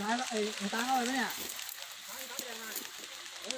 ตายแล้วไอ้ไอ้ตาเข้าไปไหมเนี่ยออ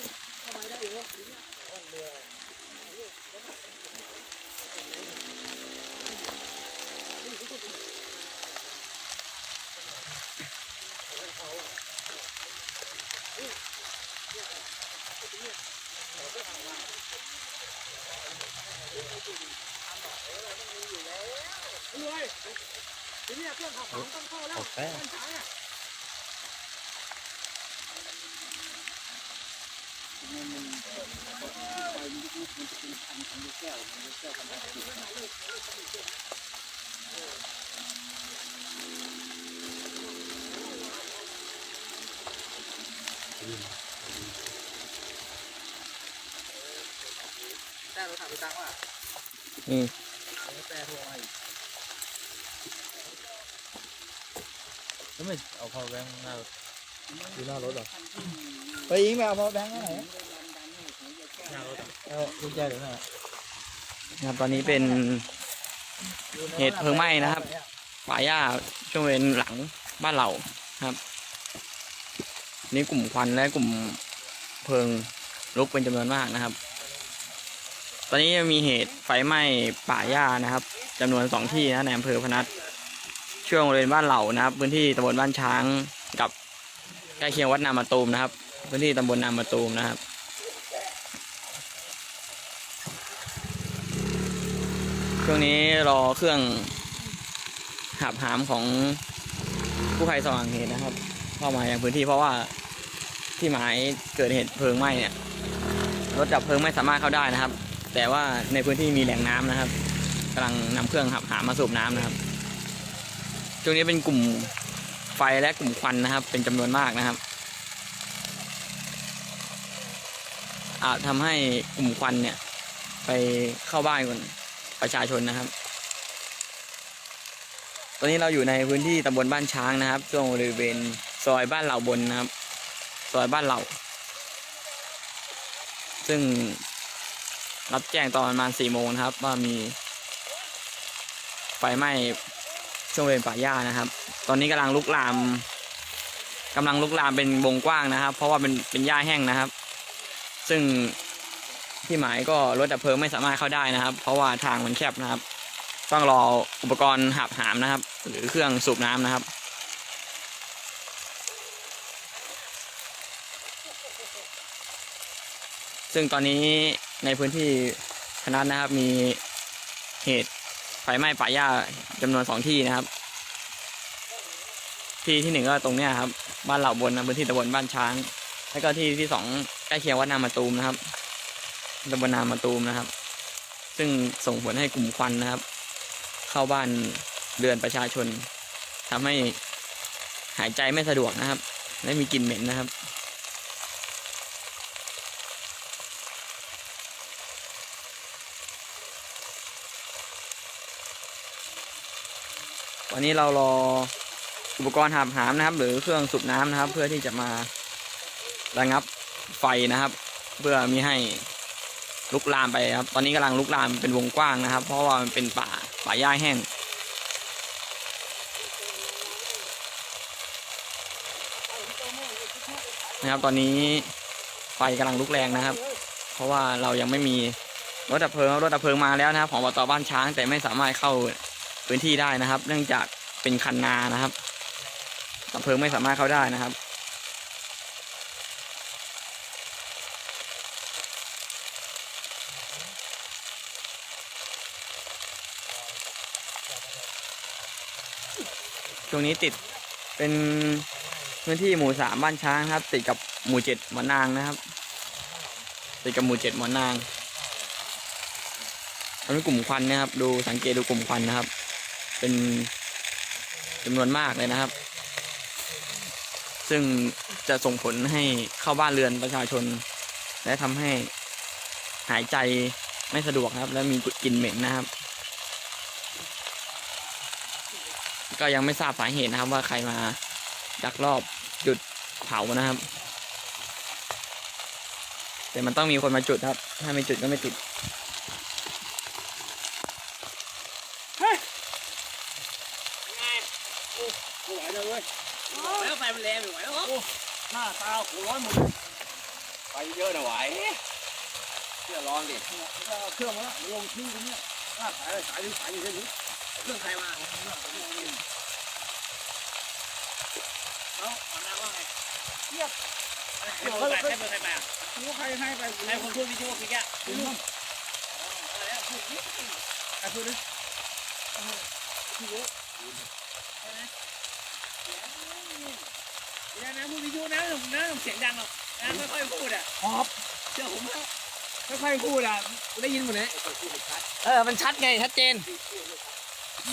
กแป้งแต่เราถามไปตังว่านี่แต่โทรมาอีกแล้วไม่เอาพอแบงค์หน้ารถดูหน้ารถเหรอไปยิงแมวพอแบงค์ไหนห น้ารถเอากุญแจเดี๋ยวหนอยนะครับตอนนี้เป็นเหตุเพลิงไหม้นะครับ ป่าหญ้าช่วงเวรหลังบ้านเราครับ นี่กลุ่มควันและกลุ่มเพลิงลุกเป็นจำนวนมากนะครับ ตอนนี้ยังมีเหตุไฟไหม้ป่าหญ้านะครับจำนวนสองที่นะในอำเภอพนัสช่วงบริเวณบ้านเหล่านะครับ พื้นที่ตำบลบ้านช้างกับใกล้เคียงวัดนามาตูมนะครับ พื้นที่ตำบลนามาตูมนะครับ ช่วงนี้รอเครื่องหับหามของผู้ภัยสว่างเหตุนะครับ เข้ามาอยังพื้นที่เพราะว่าที่หมายเกิดเหตุเพลิงไหม้เนี่ยรถดับเพลิงไม่สามารถเข้าได้นะครับ แต่ว่าในพื้นที่มีแหล่งน้ำนะครับกำลังนำเครื่องหับหามมาสูบน้ำนะครับช่วงนี้เป็นกลุ่มไฟและกลุ่มควันนะครับ เป็นจำนวนมากนะครับ อาจทำให้กลุ่มควันเนี่ย ไปเข้าบ้านคน ประชาชนนะครับ ตอนนี้เราอยู่ในพื้นที่ตำบลบ้านช้างนะครับ ช่วงบริเวณซอยบ้านเหล่าบนนะครับ ซอยบ้านเหล่า ซึ่งรับแจ้งตอนประมาณสี่โมงนะครับ ว่ามีไฟไหม้ช่วงบริเวณป่าหญ้านะครับ ตอนนี้กำลังลุกลามกำลังลุกลามเป็นวงกว้างนะครับ เพราะว่าเป็นเป็นหญ้าแห้งนะครับ ซึ่ง ที่หมายก็รถดับเพลิงไม่สามารถเข้าได้นะครับ เพราะว่าทางมันแคบนะครับ ต้องรออุปกรณ์หับหามนะครับ หรือเครื่องสูบน้ำนะครับ ซึ่งตอนนี้ในพื้นที่คณะนะครับมีเหตุไฟไหม้ป่าหญ้าจำนวนสองที่นะครับ ที่ที่หนึ่งก็ตรงเนี้ยครับ บ้านเหล่าบนนะพื้นที่ตำบลบ้านช้าง แล้วก็ที่ที่สองใกล้เคียงวัดนามาตูมนะครับ ตำบลนามาตูมนะครับ ซึ่งส่งผลให้กลุ่มควันนะครับ เข้าบ้านเรือนประชาชนทำให้หายใจไม่สะดวกนะครับ และมีกลิ่นเหม็นนะครับ วันนี้เรารออุปกรณ์หาบหามนะครับ หรือเครื่องสูบน้ำนะครับ เพื่อที่จะมาระงับไฟนะครับ เพื่อมีให้ ลุกลามไปครับ ตอนนี้กำลังลุกลามเป็นวงกว้างนะครับ เพราะว่ามันเป็นป่าป่าหญ้าแห้ง นะครับ ตอนนี้ไฟกำลังลุกแรงนะครับ เพราะว่าเรายังไม่มีรถดับเพลิงรถดับเพลิงมาแล้วนะครับ ของบตบ้านช้างแต่ไม่สามารถเข้าพื้นที่ได้นะครับ เนื่องจากเป็นคันนานะครับดับเพลิงไม่สามารถเข้าได้นะครับ ช่วงนี้ติดเป็นพื้นที่หมู่สามบ้านช้างครับ ติดกับหมู่เจ็ดหมอนางนะครับ ติดกับหมู่เจ็ดหมอนางอันนี้กลุ่มควันนะครับ ดูสังเกตดูกลุ่มควันนะครับ เป็นจำนวนมากเลยนะครับ ซึ่งจะส่งผลให้เข้าบ้านเรือนประชาชน และทำให้หายใจไม่สะดวกครับ และมีกลิ่นเหม็นนะครับ ก็ยังไม่ทราบสาเหตุนะครับว่าใครมาดักรอบจุดเผานะครับ แต่มันต้องมีคนมาจุดครับ ถ้าไม่จุดก็ไม่ติดไม่ไหวเลยเว้ยแล้วไฟมันแรงอยู่ไหวแล้วหน้าตาโหร้อนหมดไปเยอะนะไหวเชื่อลองดิเครื่องมาแล้วลงทิ้งตรงนี้หน้าสายสายสายอยู่ที่นี้ เครื่องใครมาเอ้าหัวหน้าว่าไงเทียบให้เบอร์ใครให้เบอร์ใครไปอะรู้ใครให้ไปให้คนพูดวิดีโอพี่แกคุณลุงแล้วพูดนิดไอ้คุณนี่นะนะพูดวิดีโอนะนะเสียงดังหรอกนะไม่ค่อยพูดอะหอบเชื่อผมนะไม่ค่อยพูดอะได้ยินหมดเลยเออ มันชัดไง ชัดเจน ตอ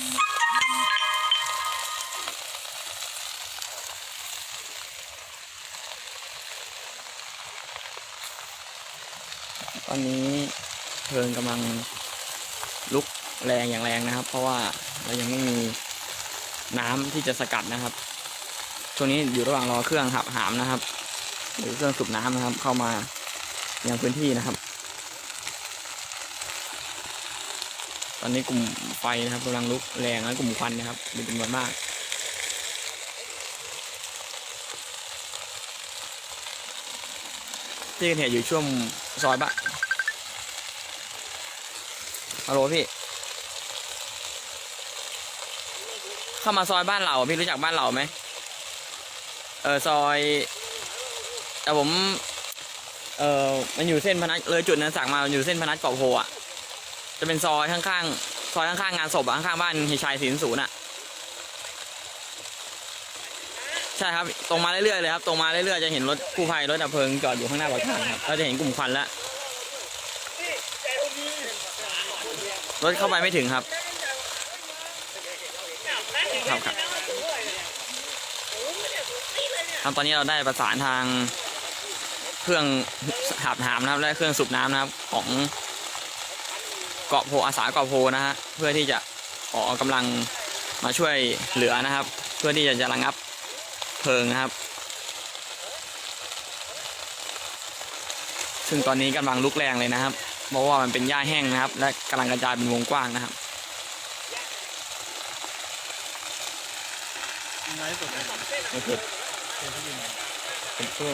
นนี้เพลิงกำลังลุกแรงอย่างแรงนะครับ เพราะว่าเรายังไม่มีน้ำที่จะสกัดนะครับ ช่วงนี้อยู่ระหว่างรอเครื่องหับหามนะครับ หรือเครื่องสูบน้ำนะครับ เข้ามายังพื้นที่นะครับ ตอนนี้กลุ่มไฟนะครับกำลังลุกแรงและกลุ่มควันนะครับเป็นจำนวนมากที่เกิดเหตุอยู่ช่วงซอยบะฮัลโหลพี่ เข้ามาซอยบ้านเหล่าพี่รู้จักบ้านเหล่าไหมเออซอยแต่ผม เออมันอยู่เส้นพนัสเลยจุดนั้นสั่งมาอยู่เส้นพนัสเกาะโพอะ จะเป็นซอยข้างๆซอยข้างๆงานศพอะข้างๆบ้านเฮยชัยศิลศูนย์อะใช่ครับ ตรงมาเรื่อยๆเลยครับตรงมาเรื่อยๆจะเห็นรถกู้ภัยรถดับเพลิงจอดอยู่ข้างหน้าปากทางครับเราจะเห็นกลุ่มควันแล้วรถเข้าไปไม่ถึงครับครับครับครับตอนนี้เราได้ประสานทางเครื่องหาบหามนะครับและเครื่องสูบน้ำนะครับของ เกาะโพอาสาเกาะโพนะฮะเพื่อที่จะขอกำลังมาช่วยเหลือนะครับ เพื่อที่จะจะระงับเพลิงนะครับ ซึ่งตอนนี้กำลังลุกแรงเลยนะครับ เพราะว่ามันเป็นหญ้าแห้งนะครับ และกำลังกระจายเป็นวงกว้างนะครับไลฟ์สดเลยโอเคเป็นเพื่อ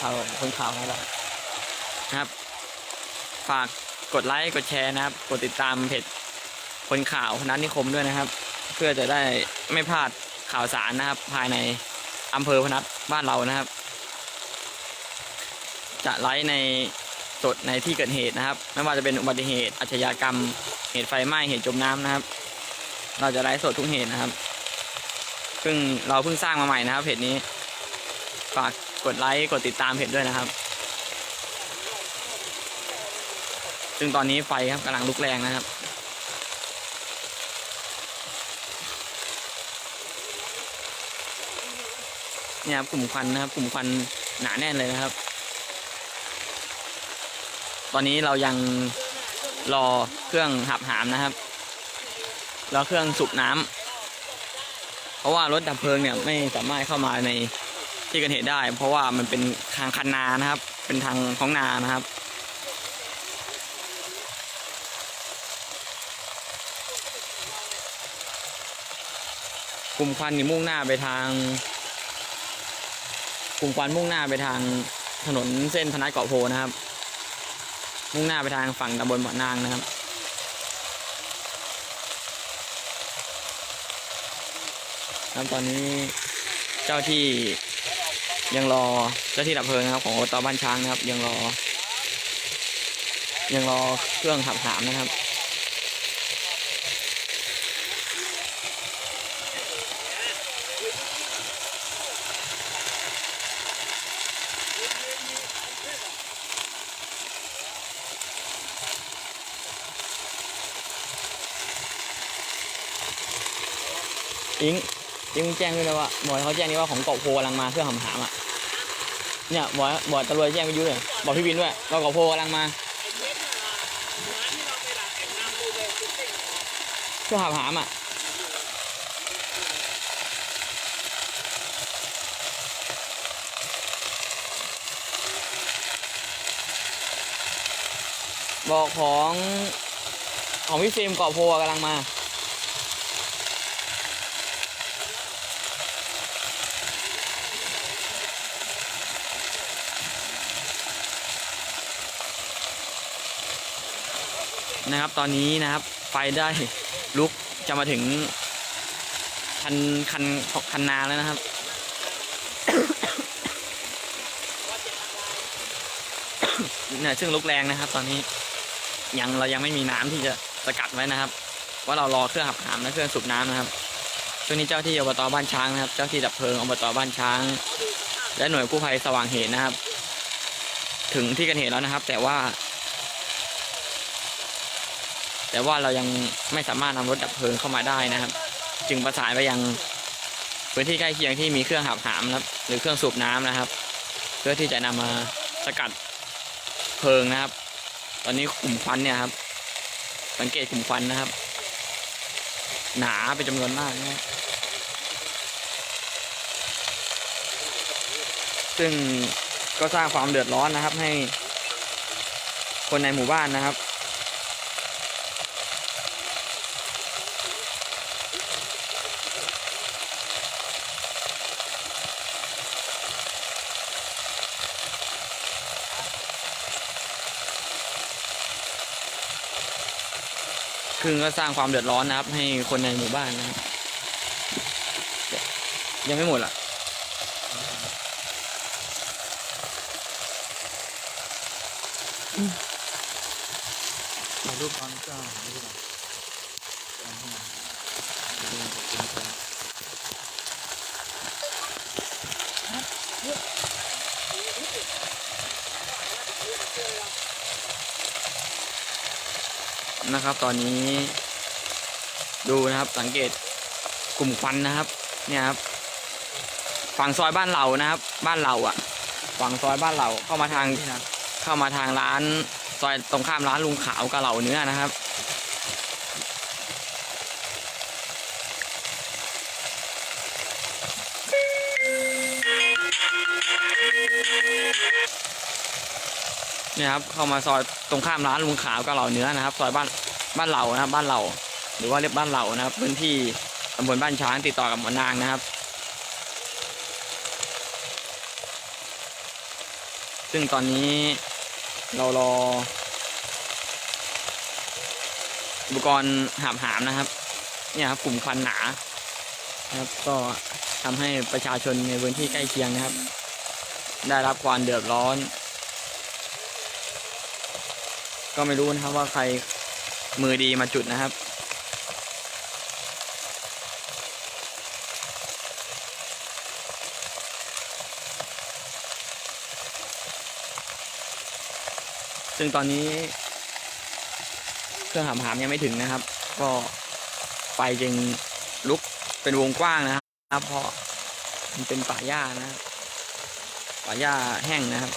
ข่าวคนข่าวนั่นแหละนะครับ ฝาก กดไลค์กดแชร์นะครับ กดติดตามเพจคนข่าวนัทนิคมด้วยนะครับ เพื่อจะได้ไม่พลาดข่าวสารนะครับ ภายในอำเภอพนัสบ้านเรานะครับ จะไลฟ์ในสดในที่เกิดเหตุนะครับ ไม่ว่าจะเป็นอุบัติเหตุอาชญากรรม เหตุไฟไหม้เหตุจมน้ำนะครับ เราจะไลฟ์สดทุกเหตุนะครับซึ่งเราเพิ่งสร้างมาใหม่นะครับเพจนี้ ฝากกดไลค์กดติดตามเพจด้วยนะครับ ซึ่งตอนนี้ไฟครับกำลังลุกแรงนะครับ เนี่ยครับกลุ่มควันนะครับ กลุ่มควันหนาแน่นเลยนะครับ ตอนนี้เรายังรอเครื่องหับหามนะครับรอเครื่องสูบน้ำเพราะว่ารถดับเพลิงเนี่ยไม่สามารถเข้ามาในที่เกิดเหตุได้ เพราะว่ามันเป็นทางคันนานะครับ เป็นทางท้องนานะครับ กลุ่มควันนี่มุ่งหน้าไปทาง กลุ่มควันมุ่งหน้าไปทางถนนเส้นพนัสเกาะโพนะครับ มุ่งหน้าไปทางฝั่งตำบลบ่อนางนะครับครับตอนนี้เจ้าที่ยังรอเจ้าที่ดับเพลิงนะครับ ของอตบ้านช้างนะครับ ยังรอ ยังรอเครื่องหับหามนะครับ อิงอิงมึงแจ้งด้วยนะว่าบอยเขาแจ้งนี่ว่าของเกาะโพกำลังมาเครื่อหำหามอะเนี่ยบอยบอยตำรวจแจ้งไปยุ่เลยบอกพี่วินด้วยว่าเกาะโพกำลังมาเครื่อหำหามอะบอกของของพี่ฟิล์มเกาะโพกำลังมา นะครับ ตอนนี้นะครับ ไฟได้ลุกจะมาถึงคันคันคันนาแล้วนะครับเนี่ยซึ่งลุกแรงนะครับ ตอนนี้ยังเรายังไม่มีน้ำที่จะสกัดไว้นะครับ ว่าเรารอเครื่องหับหามและเครื่องสูบน้ำนะครับช่วงนี้เจ้าที่อบตบ้านช้างนะครับ เจ้าที่ดับเพลิงอบตบ้านช้าง และหน่วยกู้ภัยสว่างเหตุนะครับ ถึงที่เกิดเหตุแล้วนะครับ แต่ว่า แต่ว่าเรายังไม่สามารถนำรถดับเพลิงเข้ามาได้นะครับ จึงประสานไปยังพื้นที่ใกล้เคียงที่มีเครื่องหับหามนะครับหรือเครื่องสูบน้ำนะครับ เพื่อที่จะนำมาสกัดเพลิงนะครับ ตอนนี้กลุ่มควันเนี่ยครับ สังเกตกลุ่มควันนะครับ หนาเป็นจำนวนมากนะครับซึ่งก็สร้างความเดือดร้อนนะครับให้คนในหมู่บ้านนะครับ คือก็สร้างความเดือดร้อนนะครับ ให้คนในหมู่บ้านนะครับ ยังไม่หมดอะถ่ายรูปตอนเครื่องถ่ายรูปก่อนเอาเข้ามาดูขอบคุณครับ นะครับ ตอนนี้ ดูนะครับสังเกตกลุ่มควันนะครับ เนี่ยครับ ฝั่งซอยบ้านเหล่านะครับ บ้านเหล่าอะ ฝั่งซอยบ้านเหล่าเข้ามาทางนี่นะเข้ามาทางร้านซอยตรงข้ามร้านลุงขาวกะเหล่าเนื้อนะครับเนี่ยครับเข้ามาซอยตรงข้ามร้านลุงขาวกะเหล่าเนื้อนะครับ ซอยบ้าน บ้านเหล่านะครับ บ้านเหล่า หรือว่าเรียกบ้านเหล่านะครับ พื้นที่ตำบลบ้านช้างติดต่อกับหมอนางนะครับ ซึ่งตอนนี้เรารอ อุปกรณ์หามหามนะครับ เนี่ยครับกลุ่มควันหนานะครับ ก็ทำให้ประชาชนในพื้นที่ใกล้เคียงนะครับ ได้รับความเดือดร้อน ก็ไม่รู้นะครับว่าใคร มือดีมาจุดนะครับ ซึ่งตอนนี้ เครื่องหามหามยังไม่ถึงนะครับ ก็ไฟจึงลุกเป็นวงกว้างนะครับ เพราะมันเป็นป่าหญ้านะครับป่าหญ้าแห้งนะครับ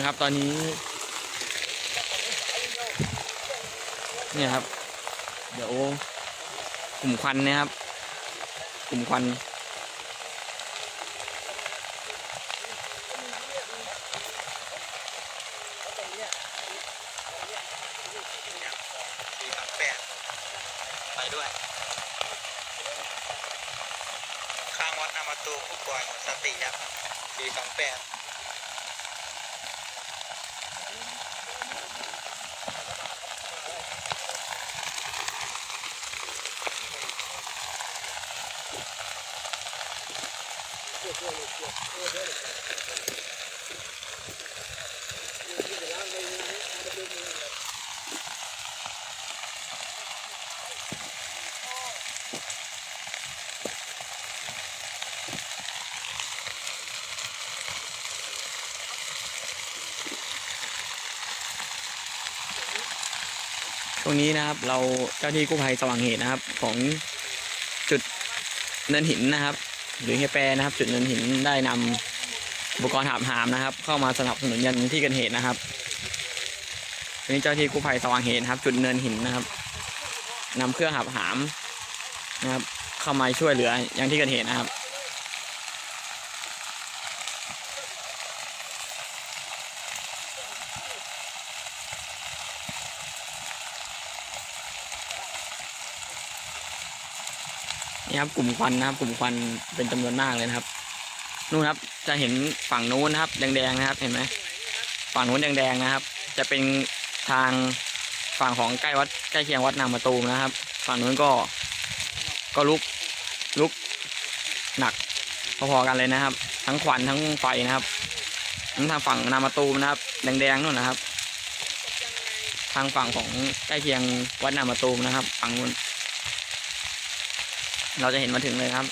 นะครับ ตอนนี้ เนี่ยครับ เดี๋ยวกลุ่มควันนะครับ กลุ่มควัน สี่สามแปดไปด้วย ข้างวัดนามาตูผู้ป่วยหมดสติครับสี่สองแปด ช่วงนี้นะครับเราเจ้าที่กู้ภัยสว่างเหตุนะครับ ของจุดเนินหินนะครับ หรือเฮยแปรนะครับ จุดเนินหินได้นำอุปกรณ์หามหามนะครับ เข้ามาสนับสนุนยันที่เกิดเหตุนะครับวันนี้เจ้าที่กู้ภัยสว่างเหตุครับ จุดเนินหินนะครับนำเครื่องหับหามนะครับ เข้ามาช่วยเหลืออย่างที่เกิดเหตุนะครับ ครับ กลุ่มควันนะครับ กลุ่มควันเป็นจำนวนมากเลยนะครับ นู่นครับ จะเห็นฝั่งนู้นนะครับ แดงๆนะครับ เห็นไหมฝั่งนู้นแดงๆนะครับ จะเป็นทางฝั่งของใกล้วัดใกล้เคียงวัดนางมะตูมนะครับ ฝั่งนู้นก็ก็ลุกลุกหนักพอๆกันเลยนะครับ ทั้งควันทั้งไฟนะครับทั้งทางฝั่งนามะตูมนะครับ แดงๆนู่นนะครับ ทางฝั่งของใกล้เคียงวัดนามะตูมนะครับ ฝั่งนู้น เราจะเห็นมาถึงเลยครับ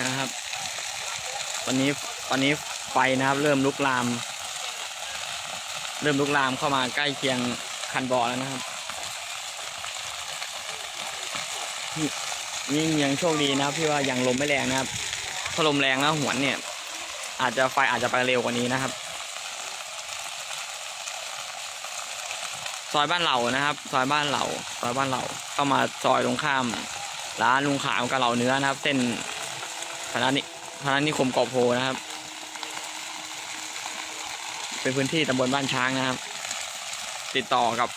นะครับ ต อนนี้ตอนนี้ไฟนะครับ เริ่มลุกลาม เริ่มลุกลามเข้ามาใกล้เคียงคันบ่อแล้วนะครับนี่ยังโชคดีนะครับที่ว่ายังลมไม่แรงนะครับถ้าลมแรงแล้วหวนเนี่ย อาจจะไฟอาจจะไปเร็วกว่านี้นะครับซอยบ้านเหล่านะครับ ซอยบ้านเหล่าซอยบ้านเหล่าเข้ามาซอยตรงข้าม ร้านลุงขาวกับเหล่าเนื้อนะครับ เส้นพนัสนิพนัสนิคมเกาะโพนะครับ เป็นพื้นที่ตำบลบ้านช้างนะครับ ติดต่อกับ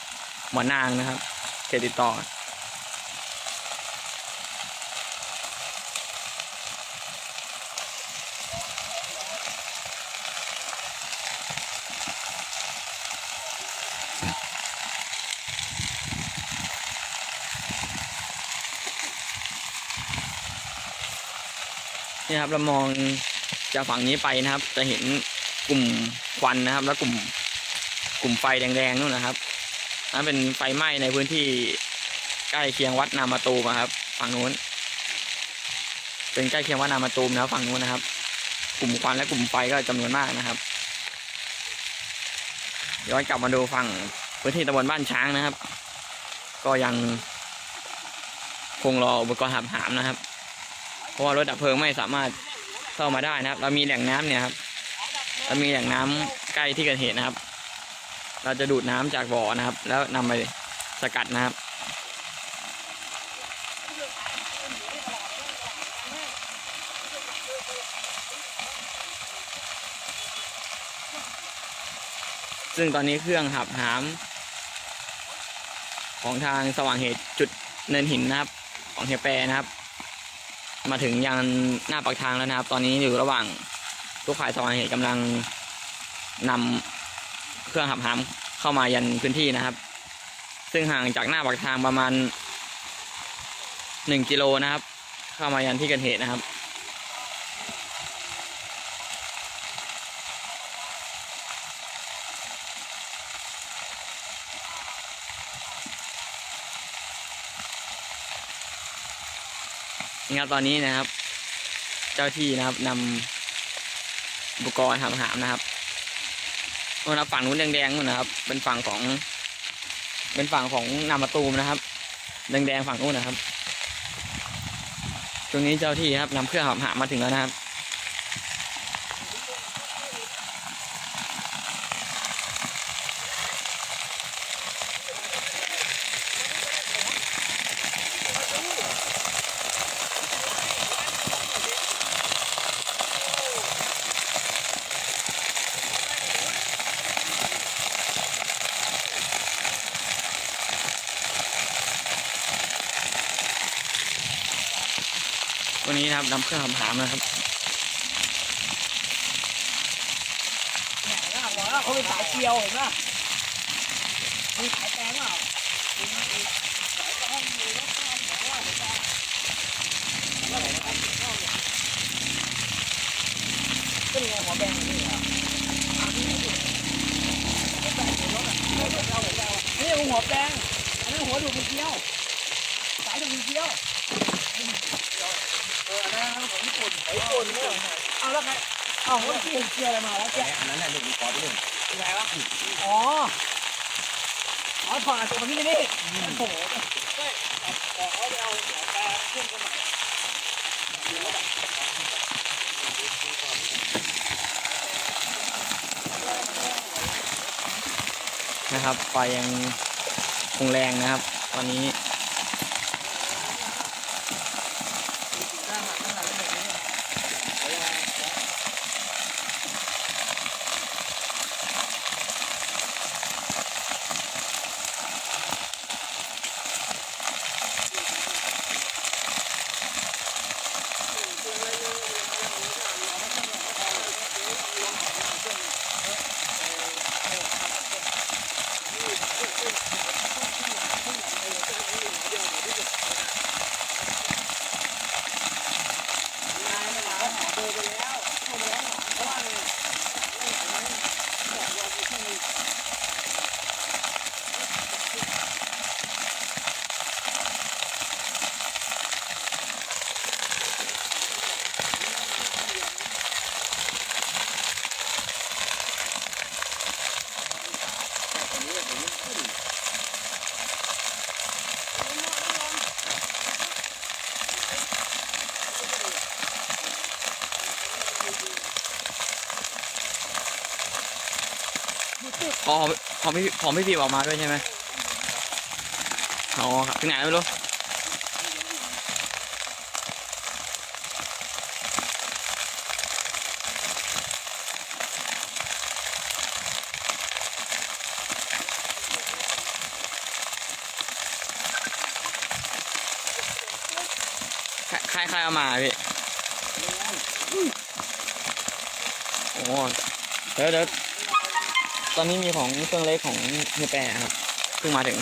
หมอนางนะครับเขตติดต่อ นี่ครับเรามองจากฝั่งนี้ไปนะครับ จะเห็น กลุ่มควันนะครับ แล้วกลุ่มกลุ่มไฟแดงๆนู่นนะครับนั่นเป็นไฟไหม้ในพื้นที่ใกล้เคียงวัดนามาตูมอะครับ ฝั่งนู้น เป็นใกล้เคียงวัดนามาตูมนะครับฝั่งนู้นนะครับ กลุ่มควันและกลุ่มไฟก็จำนวนมากนะครับย้อนกลับมาดูฝั่งพื้นที่ตำบลบ้านช้างนะครับ ก็ยังคงรออุปกรณ์หับหามนะครับ เพราะว่ารถดับเพลิงไม่สามารถเข้ามาได้นะครับ เรามีแหล่งน้ำเนี่ยครับ เรามีแหล่งน้ำใกล้ที่เกิดเหตุนะครับ เราจะดูดน้ำจากบ่อนะครับ แล้วนำไปสกัดนะครับ ซึ่งตอนนี้เครื่องหับหาม ของทางสว่างเหตุจุดเนินหินนะครับ ของเฮแปรนะครับ มาถึงยังหน้าปากทางแล้วนะครับ ตอนนี้อยู่ระหว่าง ทุกฝ่ายสว่างเหตุกำลังนำเครื่องหับหามเข้ามายันพื้นที่นะครับ ซึ่งห่างจากหน้าปากทางประมาณหนึ่งกิโลนะครับ เข้ามายันที่เกิดเหตุนะครับนี่ครับตอนนี้นะครับ เจ้าที่นะครับนำ อุปกรณ์ทำอาหารนะครับนู่นนะฝั่งนู้นแดงๆนู่นนะครับ เป็นฝั่งของ เป็นฝั่งของนามาตูมนะครับ แดงๆฝั่งนู้นนะครับ ตรงนี้เจ้าที่ครับนำเครื่องหามมาถึงแล้วนะครับ วันนี้นะครับนำเครื่องทำหามนะครับเนี่ยเห็นป่ะบอกแล้วเขาเป็นสายเกียวเห็นป่ะมีสายแปลงเปล่ามีไหมมีสายต้องมีแล้วก็หมอว่าเห็นป่ะแล้วไหนนะครับก็นี่ไงหัวแบงนี่เหรอนี่หัวแดงอันนั้นหัวดูดเป็นเกียวสายดูดเป็นเกลียวเอออันนั้นของญี่ปุ่นของญี่ปุ่น เนี่ยเอาแล้วไงเอาแล้วเกลียวเกลียวอะไรมาแล้วแกอันนั้นแหละหนึ่งคอร์ดหนึ่งเป็นไงวะอ๋ออ๋อถอดตัวนี้นี่โอ้โหใช่แต่เขาไปเอาหัวแปรเครื่องกันใหม่นะครับไฟยังคงแรงนะครับ ตอนนี้ ข อของพี่ของพี่บีบออกมาด้วยใช่ไหมอ๋อครับถึงไหนแล้วไม่รู้ใครใครใครเอามาพี่โอ้เดี๋ยวเดี๋ยว ตอนนี้มีของเครื่องเล็กของเฮียแปะครับเพิ่งมาถึง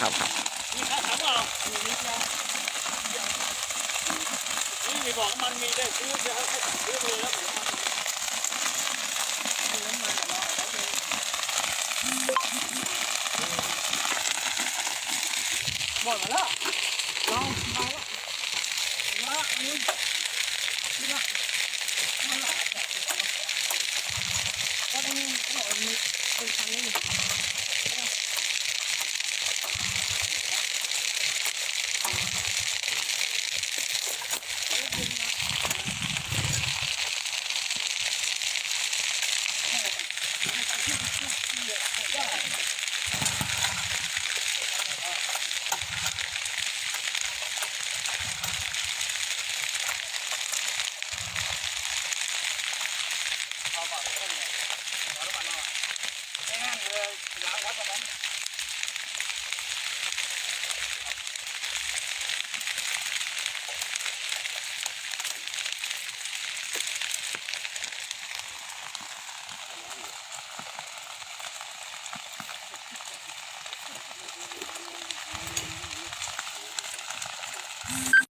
ครับครับมีค่าถามเปล่านี่มีบอกมันมีได้ซื้อจะให้ซื้อเลยแล้วผมมันมีน้ำมันกับเราหมดมาแล้วลองเอาละมา